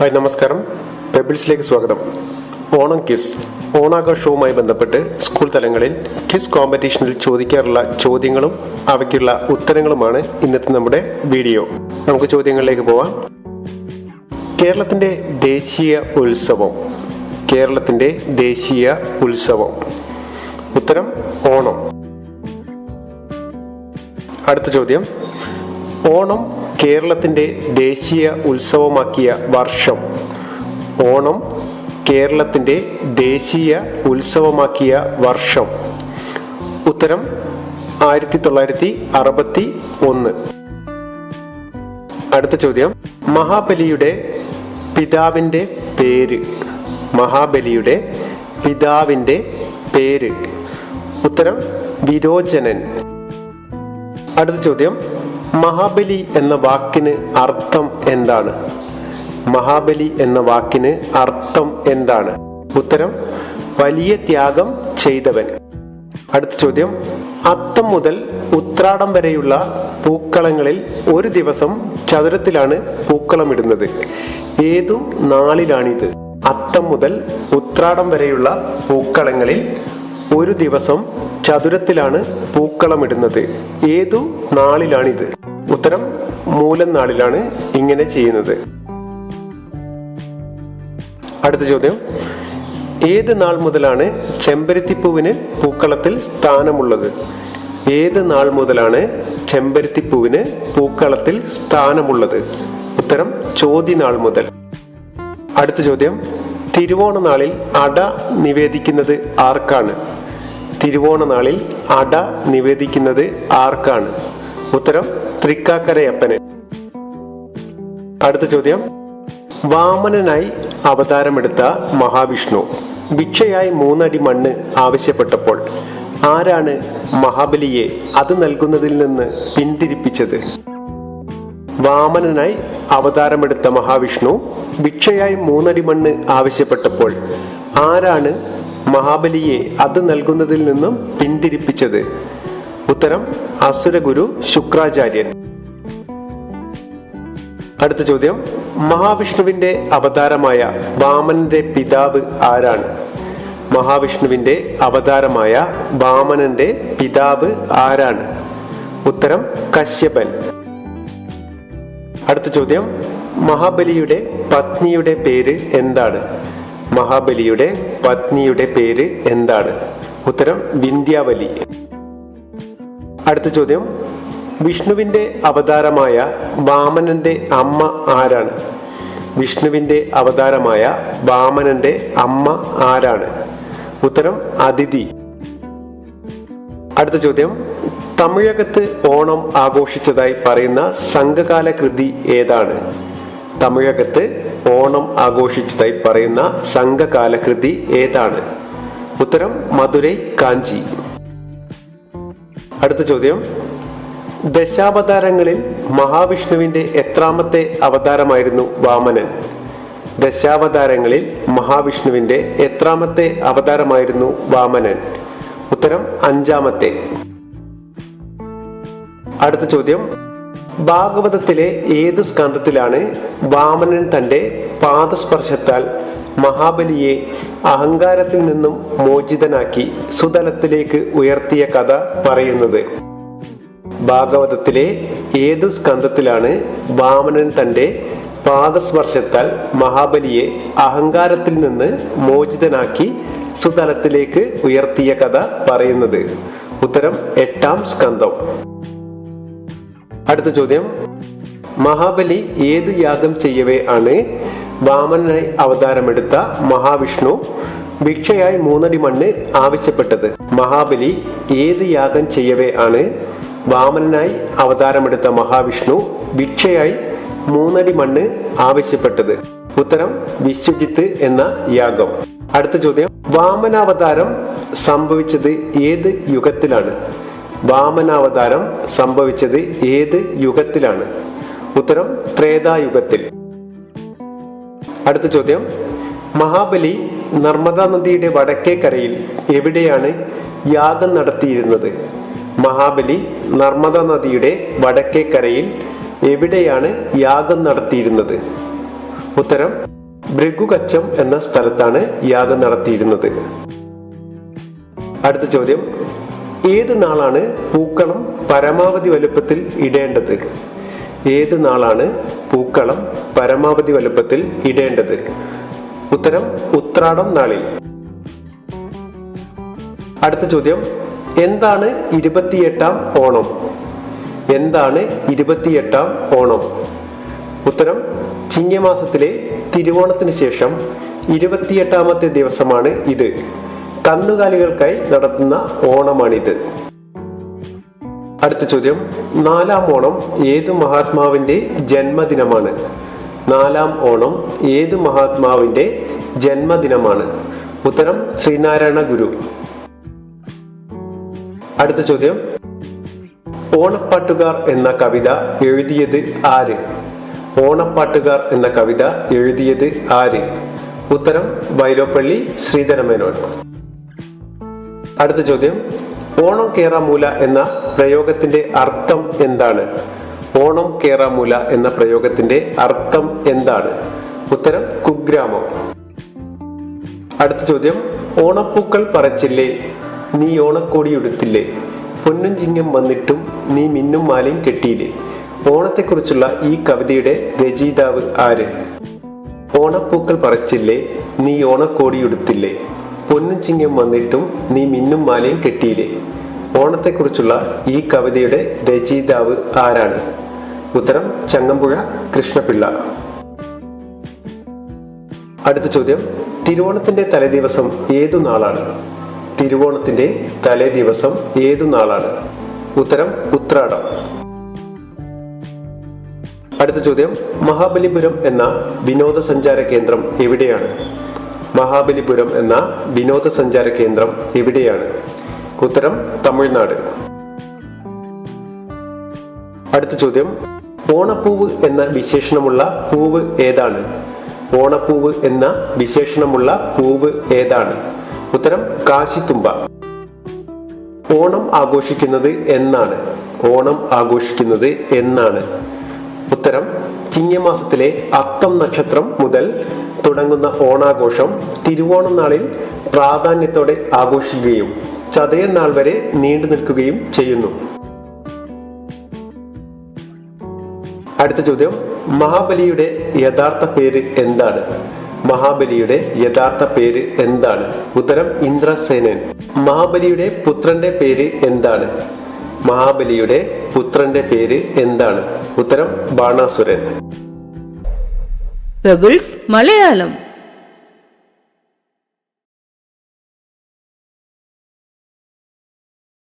Hi നമസ്കാരം. പെബിൾസിലേക്ക് സ്വാഗതം. ഓണം ക്വിസ്. ഓണാഘോഷവുമായി ബന്ധപ്പെട്ട് സ്കൂൾ തലങ്ങളിൽ ക്വിസ് കോമ്പറ്റീഷനിൽ ചോദിക്കാറുള്ള ചോദ്യങ്ങളും അവയ്ക്കുള്ള ഉത്തരങ്ങളുമാണ് ഇന്നത്തെ നമ്മുടെ വീഡിയോ. നമുക്ക് ചോദ്യങ്ങളിലേക്ക് പോവാം. കേരളത്തിന്റെ ദേശീയ ഉത്സവം. കേരളത്തിന്റെ ദേശീയ ഉത്സവം. ഉത്തരം ഓണം. അടുത്ത ചോദ്യം. ഓണം കേരളത്തിന്റെ ദേശീയ ഉത്സവമാക്കിയ വർഷം. ഓണം കേരളത്തിന്റെ ദേശീയ ഉത്സവമാക്കിയ വർഷം. ഉത്തരം ആയിരത്തി തൊള്ളായിരത്തി അറുപത്തി ഒന്ന് അടുത്ത ചോദ്യം. മഹാബലിയുടെ പിതാവിന്റെ പേര്. മഹാബലിയുടെ പിതാവിന്റെ പേര്. ഉത്തരം വിരോചനൻ. അടുത്ത ചോദ്യം. മഹാബലി എന്ന വാക്കിന് അർത്ഥം എന്താണ്? മഹാബലി എന്ന വാക്കിന് അർത്ഥം എന്താണ്? ഉത്തരം വലിയ ത്യാഗം ചെയ്തവൻ. അടുത്ത ചോദ്യം അത്തം മുതൽ ഉത്രാടം വരെയുള്ള പൂക്കളങ്ങളിൽ ഒരു ദിവസം ചതുരത്തിലാണ് പൂക്കളമിടുന്നത്. ഏതു നാളിലാണിത് അത്തം മുതൽ ഉത്രാടം വരെയുള്ള പൂക്കളങ്ങളിൽ ഒരു ദിവസം ചതുരത്തിലാണ് പൂക്കളമിടുന്നത്. ഏതു നാളിലാണിത് ഉത്തരം മൂലം നാളിലാണ് ഇങ്ങനെ ചെയ്യുന്നത്. അടുത്ത ചോദ്യം. ഏത് നാൾ മുതലാണ് ചെമ്പരത്തിപ്പൂവിന് പൂക്കളത്തിൽ സ്ഥാനമുള്ളത്? ഏത് നാൾ മുതലാണ് ചെമ്പരത്തിപ്പൂവിന് പൂക്കളത്തിൽ സ്ഥാനമുള്ളത്? ഉത്തരം ചോദ്യ നാൾ മുതൽ. അടുത്ത ചോദ്യം. തിരുവോണ നാളിൽ അട നിവേദിക്കുന്നത് ആർക്കാണ്? തിരുവോണ നാളിൽ അട നിവേദിക്കുന്നത് ആർക്കാണ്? ഉത്തരം തൃക്കാക്കരയപ്പന്. അടുത്ത ചോദ്യം. വാമനനായി അവതാരമെടുത്ത മഹാവിഷ്ണു. ഭിക്ഷയായി മൂന്നടി മണ്ണ് ആവശ്യപ്പെട്ടപ്പോൾ ആരാണ് മഹാബലിയെ അത് നൽകുന്നതിൽ നിന്ന് പിന്തിരിപ്പിച്ചത്? വാമനനായി അവതാരമെടുത്ത മഹാവിഷ്ണു ഭിക്ഷയായി മൂന്നടി മണ്ണ് ആവശ്യപ്പെട്ടപ്പോൾ ആരാണ് മഹാബലിയെ അത് നൽകുന്നതിൽ നിന്നും പിന്തിരിപ്പിച്ചത്? ഉത്തരം അസുരഗുരു ശുക്രാചാര്യൻ. അടുത്ത ചോദ്യം മഹാവിഷ്ണുവിന്റെ അവതാരമായ വാമനന്റെ പിതാവ് ആരാണ്? മഹാവിഷ്ണുവിന്റെ അവതാരമായ വാമനന്റെ പിതാവ് ആരാണ്? ഉത്തരം കശ്യപൻ. അടുത്ത ചോദ്യം മഹാബലിയുടെ പത്നിയുടെ പേര് എന്താണ്? മഹാബലിയുടെ പത്നിയുടെ പേര് എന്താണ്? ഉത്തരം വിന്ധ്യാവലി. അടുത്ത ചോദ്യം. വിഷ്ണുവിന്റെ അവതാരമായ വാമനന്റെ അമ്മ ആരാണ്? വിഷ്ണുവിന്റെ അവതാരമായ വാമനന്റെ അമ്മ ആരാണ്? ഉത്തരം അതിഥി. അടുത്ത ചോദ്യം. തമിഴകത്ത് ഓണം ആഘോഷിച്ചതായി പറയുന്ന സംഘകാല കൃതി ഏതാണ്? തമിഴകത്ത് ഓണം ആഘോഷിച്ചതായി പറയുന്ന സംഘകാല കൃതി ഏതാണ്? ഉത്തരം മധുരൈ കാഞ്ചി. അടുത്ത ചോദ്യം. ദശാവതാരങ്ങളിൽ മഹാവിഷ്ണുവിന്റെ എത്രാമത്തെ അവതാരമായിരുന്നു വാമനൻ? ദശാവതാരങ്ങളിൽ മഹാവിഷ്ണുവിന്റെ എത്രാമത്തെ അവതാരമായിരുന്നു വാമനൻ? ഉത്തരം അഞ്ചാമത്തെ. അടുത്ത ചോദ്യം. ഭാഗവതത്തിലെ ഏതു സ്കന്ധത്തിലാണ് വാമനൻ തന്റെ പാദസ്പർശത്താൽ മഹാബലിയെ അഹങ്കാരത്തിൽ നിന്നും മോചിതനാക്കി സുതലത്തിലേക്ക് ഉയർത്തിയ കഥ പറയുന്നത്. ഭാഗവതത്തിലെ ഏതു സ്കന്ധത്തിലാണ് വാമനൻ തന്റെ പാദസ്പർശത്താൽ മഹാബലിയെ അഹങ്കാരത്തിൽ നിന്ന് മോചിതനാക്കി സുതലത്തിലേക്ക് ഉയർത്തിയ കഥ പറയുന്നത്? ഉത്തരം എട്ടാം സ്കന്ധം. അടുത്ത ചോദ്യം. മഹാബലി ഏതു യാഗം ചെയ്യവേ ആണ്? വാമനായി അവതാരമെടുത്ത മഹാവിഷ്ണു ഭിക്ഷയായി മൂന്നടി മണ്ണ് ആവശ്യപ്പെട്ടത്. മഹാബലി ഏത് യാഗം ചെയ്യവേ ആണ്. വാമനായി അവതാരമെടുത്ത മഹാവിഷ്ണു ഭിക്ഷയായി മൂന്നടി മണ്ണ് ആവശ്യപ്പെട്ടത്. ഉത്തരം വിശ്വജിത്ത് എന്ന യാഗം. അടുത്ത ചോദ്യം. വാമനാവതാരം സംഭവിച്ചത് ഏത് യുഗത്തിലാണ്? വാമനാവതാരം സംഭവിച്ചത് ഏത് യുഗത്തിലാണ്? ഉത്തരം ത്രേതായുഗത്തിൽ. അടുത്ത ചോദ്യം. മഹാബലി നർമ്മദാ നദിയുടെ വടക്കേ കരയിൽ എവിടെയാണ് യാഗം നടത്തിയിരുന്നത്? മഹാബലി നർമ്മദ നദിയുടെ വടക്കേ കരയിൽ എവിടെയാണ് യാഗം നടത്തിയിരുന്നത്? ഉത്തരം ഭൃഗുകച്ചം എന്ന സ്ഥലത്താണ് യാഗം നടത്തിയിരുന്നത്. അടുത്ത ചോദ്യം. ഏത് നാളാണ് പൂക്കളം പരമാവധി വലുപ്പത്തിൽ ഇടേണ്ടത്? ഏത് നാളാണ് പൂക്കളം പരമാവധി വലുപ്പത്തിൽ ഇടേണ്ടത്. ഉത്തരം ഉത്രാടം നാളിൽ. അടുത്ത ചോദ്യം. എന്താണ് ഇരുപത്തിയെട്ടാം ഓണം? എന്താണ് ഇരുപത്തിയെട്ടാം ഓണം? ഉത്തരം ചിങ്ങമാസത്തിലെ തിരുവോണത്തിന് ശേഷം ഇരുപത്തിയെട്ടാമത്തെ ദിവസമാണ് ഇത്. കന്നുകാലികൾക്കായി നടത്തുന്ന ഓണമാണിത്. അടുത്ത ചോദ്യം. നാലാം ഓണം ഏത് മഹാത്മാവിന്റെ ജന്മദിനമാണ്? നാലാം ഓണം ഏത് മഹാത്മാവിന്റെ ജന്മദിനമാണ്? ഉത്തരം ശ്രീനാരായണ ഗുരു. അടുത്ത ചോദ്യം. ഓണപ്പാട്ടുകാർ എന്ന കവിത എഴുതിയത് ആര്? ഓണപ്പാട്ടുകാർ എന്ന കവിത എഴുതിയത് ആര്? ഉത്തരം വൈലോപ്പള്ളി ശ്രീധരമേനോൻ. അടുത്ത ചോദ്യം. ഓണം കേറാമൂല എന്ന പ്രയോഗത്തിന്റെ അർത്ഥം എന്താണ്? ഓണം കേറാമൂല എന്ന പ്രയോഗത്തിന്റെ അർത്ഥം എന്താണ്? ഉത്തരം കുഗ്രാമം. അടുത്ത ചോദ്യം ഓണപ്പൂക്കൾ പറച്ചില്ലേ? നീ ഓണക്കോടി ഉടുത്തില്ലേ? പൊന്നും ചിങ്ങം വന്നിട്ടും നീ മിന്നും മാലയും കെട്ടിയില്ലേ? ഓണത്തെക്കുറിച്ചുള്ള ഈ കവിതയുടെ രചയിതാവ് ആര്? ഓണപ്പൂക്കൾ പറച്ചില്ലേ? നീ ഓണക്കോടി ഉടുത്തില്ലേ? പൊന്നും ചിങ്ങം വന്നിട്ടും നീ മിന്നും മാലയും കെട്ടിയില്ലേ? ഓണത്തെക്കുറിച്ചുള്ള ഈ കവിതയുടെ രചയിതാവ് ആരാണ്? ഉത്തരം ചങ്ങമ്പുഴ കൃഷ്ണപിള്ള. അടുത്ത ചോദ്യം തിരുവോണത്തിന്റെ തലേദിവസം ഏതു നാളാണ്? തിരുവോണത്തിന്റെ തലേദിവസം ഏതു നാളാണ്? ഉത്തരം ഉത്രാടം. അടുത്ത ചോദ്യം മഹാബലിപുരം എന്ന വിനോദസഞ്ചാര കേന്ദ്രം എവിടെയാണ്? മഹാബലിപുരം എന്ന വിനോദസഞ്ചാര കേന്ദ്രം എവിടെയാണ് ഉത്തരം തമിഴ്നാട്. അടുത്ത ചോദ്യം ഓണപ്പൂവ് എന്ന വിശേഷണമുള്ള പൂവ് ഏതാണ്? ഓണപ്പൂവ് എന്ന വിശേഷണമുള്ള പൂവ് ഏതാണ്? ഉത്തരം കാശിത്തുമ്പ. ഓണം ആഘോഷിക്കുന്നത് എന്നാണ്. ഓണം ആഘോഷിക്കുന്നത് എന്നാണ്. ഉത്തരം ചിങ്ങമാസത്തിലെ അത്തം നക്ഷത്രം മുതൽ തുടങ്ങുന്ന ഓണാഘോഷം തിരുവോണം നാളിൽ പ്രാധാന്യത്തോടെ ആഘോഷിക്കുകയും ചതയം നാൾ വരെ നീണ്ടു നിൽക്കുകയും ചെയ്യുന്നു. അടുത്ത ചോദ്യം മഹാബലിയുടെ യഥാർത്ഥ പേര് എന്താണ്? മഹാബലിയുടെ യഥാർത്ഥ പേര് എന്താണ്? ഉത്തരം ഇന്ദ്രസേനൻ. മഹാബലിയുടെ പുത്രന്റെ പേര് എന്താണ്? മഹാബലിയുടെ പുത്രന്റെ പേര് എന്താണ്? ഉത്തരം ബാണാസുരൻ. മലയാളം.